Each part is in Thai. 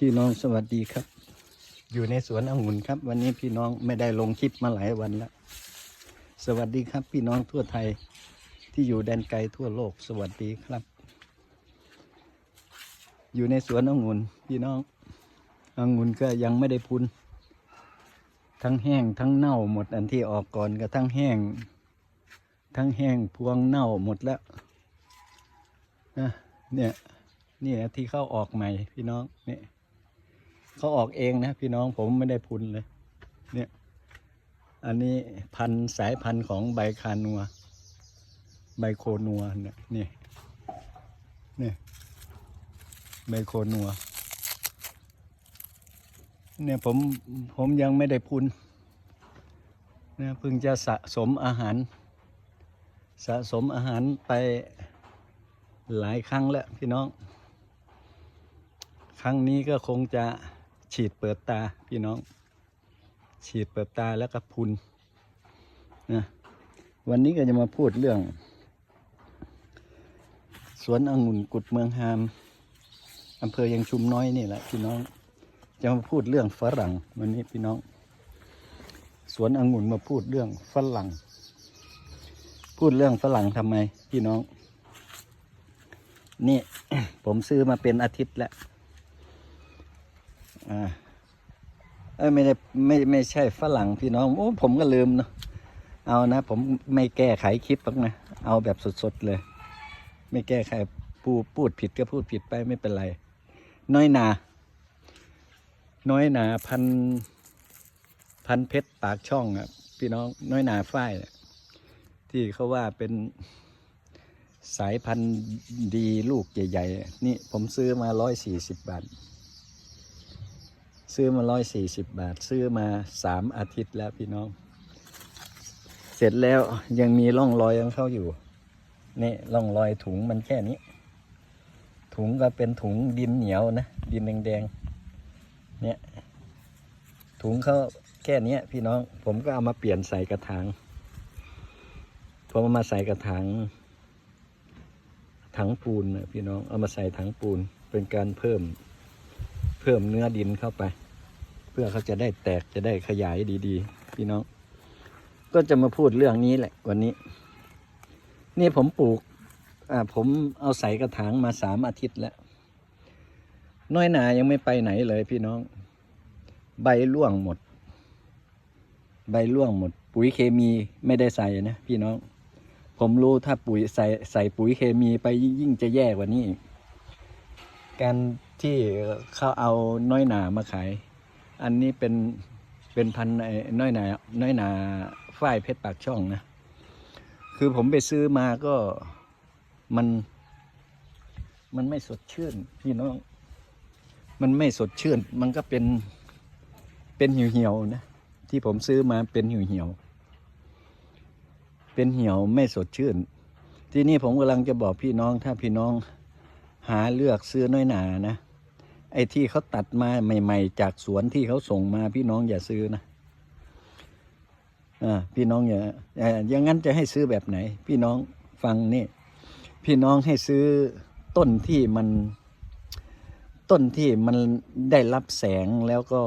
พี่น้องสวัสดีครับ อยู่ในสวนองุ่นครับ วันนี้พี่น้องไม่ได้ลงคลิปมาหลายวันแล้ว สวัสดีครับ พี่น้องทั่วไทยที่อยู่แดนไกลทั่วโลกสวัสดีครับ อยู่ในสวนองุ่นพี่น้ององุ่นก็ยังไม่ได้พุนทั้งแห้งทั้งเน่าหมดอันที่ออกก่อนก็ทั้งแห้ง ทั้งแห้งพวงเน่าหมดแล้วนะเนี่ยนี่ที่เข้าออกใหม่พี่น้องเนี่ย เขาออกเองนะพี่น้องผมไม่ได้พุนเลย เนี่ย อันนี้พันสายพันธุ์ของใบคานัว ใบโคนัวเนี่ยนี่นี่ใบโคนัว เนี่ยผมผมยังไม่ได้พุนเนี่ยเพิ่งจะสะสมอาหาร สะสมอาหารไปหลายครั้งแล้วพี่น้อง ครั้งนี้ก็คงจะ ฉีดเปิดตาพี่น้อง ฉีดเปิดตาแล้วก็พุนนะวันนี้ก็จะมาพูดเรื่อง สวนองุ่นกุดเมืองฮามอำเภอยังชุมน้อยนี่แหละพี่น้อง จะมาพูดเรื่องฝรั่งวันนี้พี่น้อง สวนองุ่นมาพูดเรื่องฝรั่ง พูดเรื่องฝรั่งทำไมพี่น้อง นี่ผมซื้อมาเป็นอาทิตย์แล้ว อ่าเอ้ยไม่ได้ไม่ไม่ใช่ฝรั่งพี่น้องโอ้ผมก็ลืมเนาะเอานะ ผมไม่แก้ไขคลิปหรอกนะ เอาแบบสดๆเลย ไม่แก้ไขพูดพูดผิดก็พูดผิดไปไม่เป็นไร น้อยนา น้อยนาพัน พันเพชรปากช่องอะพี่น้องน้อยนาฝ้ายที่เขาว่าเป็นสายพันธุ์ดีลูกใหญ่ ๆ นี่ผมซื้อมาร้อยสี่สิบบาท ซื้อมาร้อยสี่สิบบาท ซื้อมาสามอาทิตย์แล้วพี่น้อง เสร็จแล้วยังมีร่องรอยของเขาอยู่ นี่ร่องรอยถุงมันแค่นี้ ถุงก็เป็นถุงดินเหนียวนะ ดินแดงๆ เนี่ย ถุงเขาแค่นี้พี่น้อง ผมก็เอามาเปลี่ยนใส่กระถาง ผมเอามาใส่กระถางถังปูนนะพี่น้อง เอามาใส่ถังปูน เป็นการเพิ่ม เพิ่มเนื้อดินเข้าไป พื่อเขาจะได้แตกจะได้ขยายดีๆ พี่น้อง ก็จะมาพูดเรื่องนี้แหละ วันนี้ นี่ผมปลูก อ่า ผมเอาใส่กระถางมาสามอาทิตย์แล้ว น้อยหนายังไม่ไปไหนเลยพี่น้อง ใบร่วงหมด ใบร่วงหมด ปุ๋ยเคมีไม่ได้ใส่นะพี่น้อง ผมรู้ถ้าปุ๋ยใส่ใส่ปุ๋ยเคมีไปยิ่งจะแย่กว่านี้กการที่เขาเอาน้อยหนามาขาย อันนี้เป็นเป็นพันธุ์ไอ้น้อยหนาน้อยหนาฝ้ายเพชรปากช่องนะ คือผมไปซื้อมาก็มัน มันไม่สดชื่น พี่น้อง มันไม่สดชื่น มันก็เป็นเป็นเหี่ยวๆนะที่ผมซื้อมาเป็นเหี่ยวๆเป็นเหี่ยวไม่สดชื่น ที่นี่ผมกำลังจะบอกพี่น้องถ้าพี่น้องหาเลือกซื้อน้อยหนานะ ไอ้ที่เขาตัดมาใหม่ ๆ จากสวนที่เขาส่งมาพี่น้องอย่าซื้อนะอ่าพี่น้องอย่าอ่ออย่างนั้นจะให้ซื้อแบบไหน พี่น้องฟังนี่ พี่น้องให้ซื้อต้นที่มันต้นที่มันได้รับแสงแล้วก็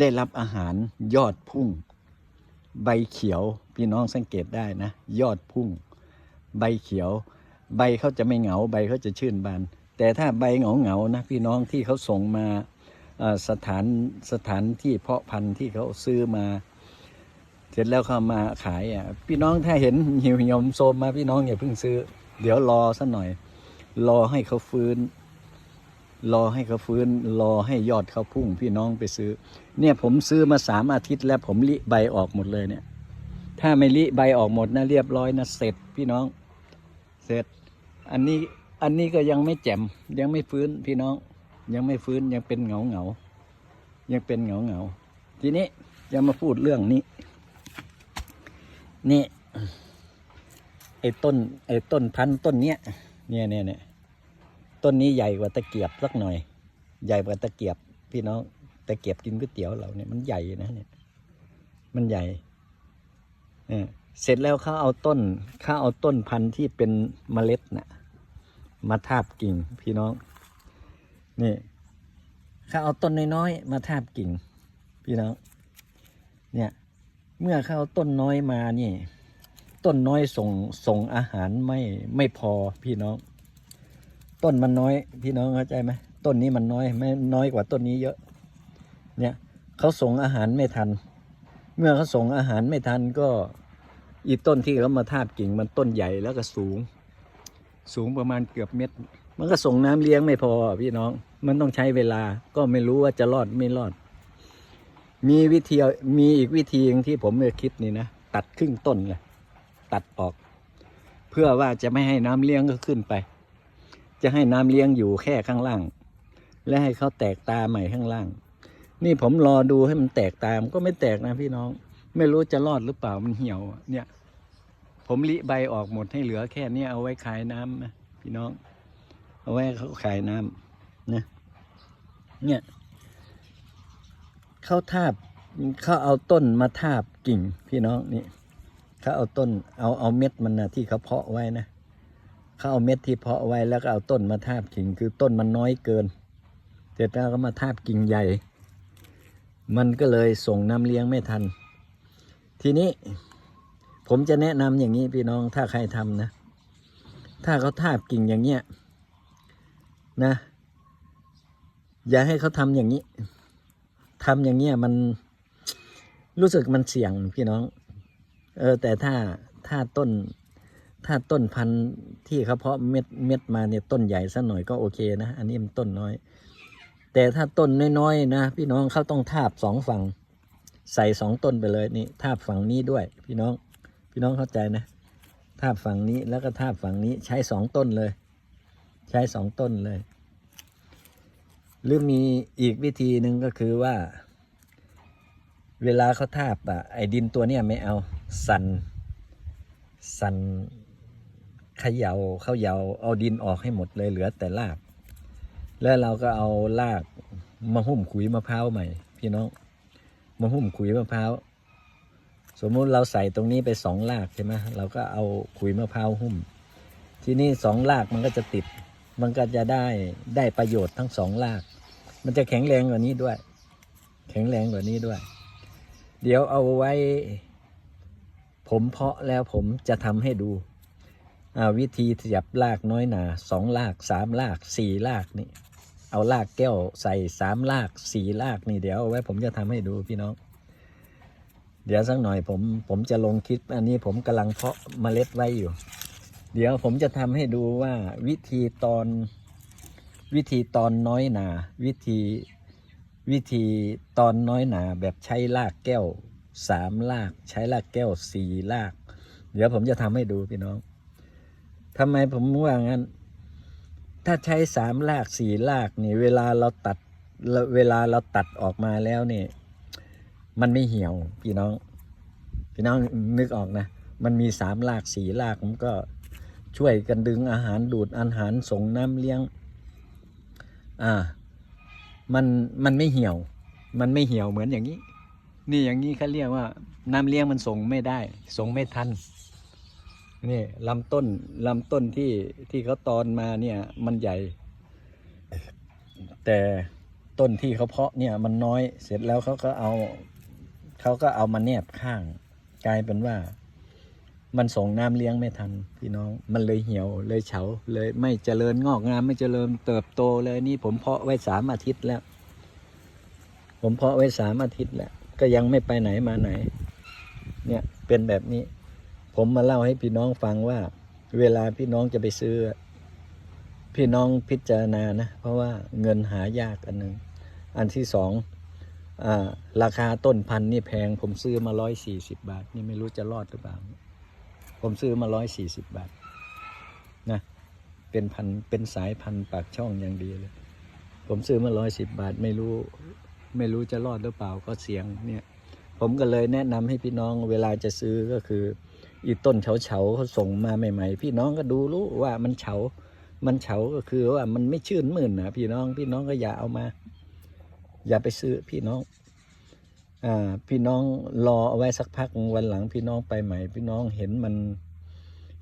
ได้รับอาหารยอดพุ่ง ใบเขียว พี่น้องสังเกตได้นะ ยอดพุ่ง ใบเขียว ใบเขาจะไม่เหงาใบเขาจะชื่นบาน แต่ถ้าใบเหงาเหงาๆนะพี่น้องที่เขาส่งมาสถานสถานที่เพาะพันธุ์ที่เขาซื้อมา เสร็จแล้วเขามาขายอะพี่น้องถ้าเห็นหิวยวโซมมาพี่น้องอย่าเพิ่งซื้อ เดี๋ยวรอสักหน่อย รอให้เขาฟื้น รอให้เขาฟื้น รอให้ยอดเขาพุ่งพี่น้องไปซื้อ เนี่ยผมซื้อมาสามอาทิตย์แล้วผมลิใบออกหมดเลยเนี่ย ถ้าไม่ลิใบออกหมดนะเรียบร้อยนะเสร็จพี่น้อง เสร็จ อันนี้ อันนี้ก็ยังไม่แจ่มยังไม่ฟื้นพี่น้อง ยังไม่ฟื้นยังเป็นเหงาเหงายังเป็นเหงาเหงาทีนี้จะมาพูดเรื่องนี้ นี่ไอ้ต้นไอ้ต้นพันธุ์ต้นเนี้ยเนี่ยเนี่ยเนี่ยต้นนี้ใหญ่กว่าตะเกียบสักหน่อย ใหญ่กว่าตะเกียบ พี่น้องตะเกียบกินก๋วยเตี๋ยวเราเนี่ยมันใหญ่นะเนี่ย มันใหญ่เออเสร็จแล้วเขาเอาต้นเขาเอาต้นพันธุ์ที่เป็นเมล็ดน่ะ มาทาบกิ่งพี่น้อง นี่เขาเอาต้นน้อยๆมาทาบกิ่ง พี่น้อง เนี่ย เมื่อเขาเอาต้นน้อยมานี่ ต้นน้อยส่งส่งอาหารไม่ไม่พอพี่น้อง ต้นมันน้อย พี่น้องเข้าใจไหมต้นนี้มันน้อยไม่น้อยกว่าต้นนี้เยอะ เนี่ยเขาส่งอาหารไม่ทัน เมื่อเขาส่งอาหารไม่ทันก็อีต้นที่เขามาทาบกิ่งมันต้นใหญ่แล้วก็สูง สูงประมาณเกือบเม็ด มันก็ส่งน้ำเลี้ยงไม่พอพี่น้อง มันต้องใช้เวลา ก็ไม่รู้ว่าจะรอดไม่รอด มีวิธีมีอีกวิธีหนึ่งที่ผมเคยคิดนี่นะ ตัดครึ่งต้นเลย ตัดออก เพื่อว่าจะไม่ให้น้ำเลี้ยงก็ขึ้นไป จะให้น้ำเลี้ยงอยู่แค่ข้างล่าง และให้เขาแตกตาใหม่ข้างล่าง นี่ผมรอดูให้มันแตกตามนก็ไม่แตกนะพี่น้อง ไม่รู้จะรอดหรือเปล่ามันเหี่ยวเนี่ย ผมลิใบออกหมดให้เหลือแค่เนี้ยเอาไว้ขายน้ำนะพี่น้อง เอาไว้เขาขายน้ำนะเนี่ยเขาทาบเขาเอาต้นมาทาบกิ่งพี่น้องนี่เขาเอาต้นเอาเอาเม็ดมันนะที่เขาเพาะไว้นะเขาเอาเม็ดที่เพาะไว้แล้วก็เอาต้นมาทาบกิ่ง คือต้นมันน้อยเกิน เสร็จแล้วก็มาทาบกิ่งใหญ่ มันก็เลยส่งน้ำเลี้ยงไม่ทัน ทีนี้ ผมจะแนะนำอย่างนี้พี่น้องถ้าใครทำนะ ถ้าเขาทาบกิ่งอย่างเงี้ยนะ อย่าให้เขาทำอย่างนี้ทำอย่างเงี้ยมันรู้สึกมันเสี่ยงพี่น้อง เออ แต่ถ้าถ้าต้น ถ้าต้นพันธุ์ที่เขาเพาะเม็ดเม็ดมาเนี่ยต้นใหญ่สักหน่อยก็โอเคนะ อันนี้มันต้นน้อย แต่ถ้าต้นน้อยๆนะพี่น้องเขาต้องทาบสองฝั่ง ใส่สองต้นไปเลยนี่ทาบฝั่งนี้ด้วย พี่น้อง พี่น้องเข้าใจนะทาบฝั่งนี้แล้วก็ทาบฝั่งนี้ใช้สองต้นเลย ใช้สองต้นเลย หรือมีอีกวิธีหนึ่งก็คือว่า เวลาเขาทาบอะไอ้ดินตัวเนี้ยไม่เอาสันสันเขยาเขาเยาเอาดินออกให้หมดเลยเหลือแต่ราก แล้วเราก็เอารากมาหุ้มขุยมะพร้าวใหม่ พี่น้องมาหุ้มขุยมะพร้าว สมมุติเราใส่ตรงนี้ไปสองรากใช่ไหมเราก็เอาขุยมะพร้าวหุ้ม ที่นี้สองรากมันก็จะติด มันก็จะได้ได้ประโยชน์ทั้งสองราก มันจะแข็งแรงกว่านี้ด้วย แข็งแรงกว่านี้ด้วย เดี๋ยวเอาไว้ ผมเพาะแล้วผมจะทำให้ดูวิธีเสียบรากน้อยหนาสองรากสามรากสี่รากนี่เอารากแก้วใส่สามรากสี่รากนี่เดี๋ยวเอาไว้ผมจะทำให้ดูพี่น้อง เดี๋ยวสักหน่อยผมผมจะลงคลิปอันนี้ผมกำลังเพาะเมล็ดไว้อยู่ เดี๋ยวผมจะทำให้ดูว่าวิธีตอนวิธีตอนน้อยหนา วิธีวิธีตอนน้อยหนาแบบใช้รากแก้วสามราก ใช้รากแก้วสี่ราก เดี๋ยวผมจะทำให้ดูพี่น้องทำไมผมว่างั้น ถ้าใช้สามรากสี่รากนี่ เวลาเราตัดเวลาเราตัดออกมาแล้วนี่ มันไม่เหี่ยวพี่น้อง พี่น้องนึกออกนะ มันมีสามรากสี่รากมันก็ช่วยกันดึงอาหารดูดอาหารส่งน้ำเลี้ยง อ่า มันมันไม่เหี่ยว มันไม่เหี่ยวเหมือนอย่างนี้ นี่อย่างนี้เขาเรียกว่า น้ำเลี้ยงมันส่งไม่ได้ ส่งไม่ทันนี่ลำต้นลำต้นที่ที่เขาตอนมาเนี่ย มันใหญ่ แต่ต้นที่เขาเพาะเนี่ยมันน้อยเสร็จแล้วเขาก็เอา เขาก็เอามาแนบข้าง กลายเป็นว่า มันส่งน้ำเลี้ยงไม่ทัน พี่น้องมันเลยเหี่ยวเลยเฉาเลยไม่เจริญงอกงามไม่เจริญเติบโตเลยนี่ผมเพาะไว้สามอาทิตย์แล้ว ผมเพาะไว้สามอาทิตย์แล้ว ก็ยังไม่ไปไหนมาไหน เนี่ยเป็นแบบนี้ ผมมาเล่าให้พี่น้องฟังว่า เวลาพี่น้องจะไปซื้อ พี่น้องพิจารณานะ เพราะว่าเงินหายากอันหนึ่งอันที่สอง ราคาต้นพันนี่แพง ผมซื้อมาร้อยสี่สิบบาท นี่ไม่รู้จะรอดหรือเปล่า ผมซื้อมาร้อยสี่สิบบาทนะเป็นพันเป็นสายพันปากช่องอย่างดีเลย ผมซื้อมาร้อยสิบบาท ไม่รู้ ไม่รู้จะรอดหรือเปล่าก็เสียงเนี่ย ผมก็เลยแนะนำให้พี่น้องเวลาจะซื้อก็คือ อีต้นเฉาเฉาเขาส่งมาใหม่ ๆ พี่น้องก็ดูรู้ว่ามันเฉา มันเฉาก็คือว่ามันไม่ชื่นมื่นนะพี่น้องพี่น้องก็อย่าเอามา อย่าไปซื้อพี่น้องอ่าพี่น้องรอเอาไว้สักพักวันหลัง พี่น้องไปใหม่ พี่น้องเห็นมัน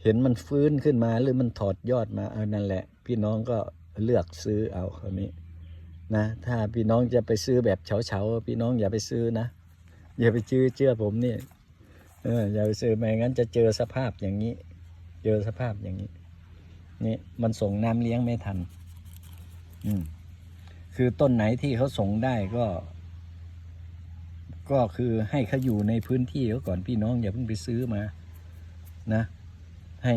เห็นมันฟื้นขึ้นมาหรือมันถอดยอดมาเอานั่นแหละ พี่น้องก็เลือกซื้อเอาคราวนี้นะถ้าพี่น้องจะไปซื้อแบบเฉาๆพี่น้องอย่าไปซื้อนะอย่าไปซื้อเชื่อผมนี่เอออย่าไปซื้อไม่งั้นจะเจอสภาพอย่างนี้ เจอสภาพอย่างนี้ นี่มันส่งน้ำเลี้ยงไม่ทัน อืม คือต้นไหนที่เขาส่งได้ก็ ก็คือให้เขาอยู่ในพื้นที่เขาก่อนพี่น้องอย่าเพิ่งไปซื้อมา นะ ให้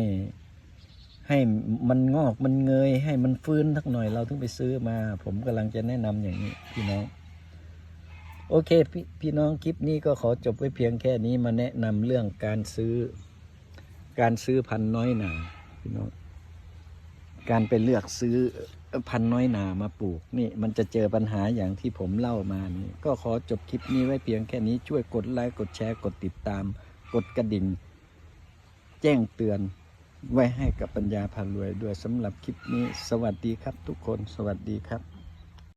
ให้มันงอกมันเงย ให้มันฟื้นสักหน่อยเราถึงไปซื้อมา ผมกำลังจะแนะนำอย่างนี้ พี่น้อง โอเคพพี่พี่น้องคลิปนี้ก็ขอจบไว้เพียงแค่นี้มาแนะนำเรื่องการซื้อ การซื้อพันน้อยหนาพี่น้อง การไปเลือกซื้อพันน้อยหนามาปลูกนี่มันจะเจอปัญหาอย่างที่ผมเล่ามานี่ก็ขอจบคลิปนี้ไว้เพียงแค่นี้ช่วยกดไลค์กดแชร์กดติดตาม กดกระดิ่ง แจ้งเตือนไว้ให้กับปัญญาพารวยด้วยสำหรับคลิปนี้ สวัสดีครับทุกคนสวัสดีครับ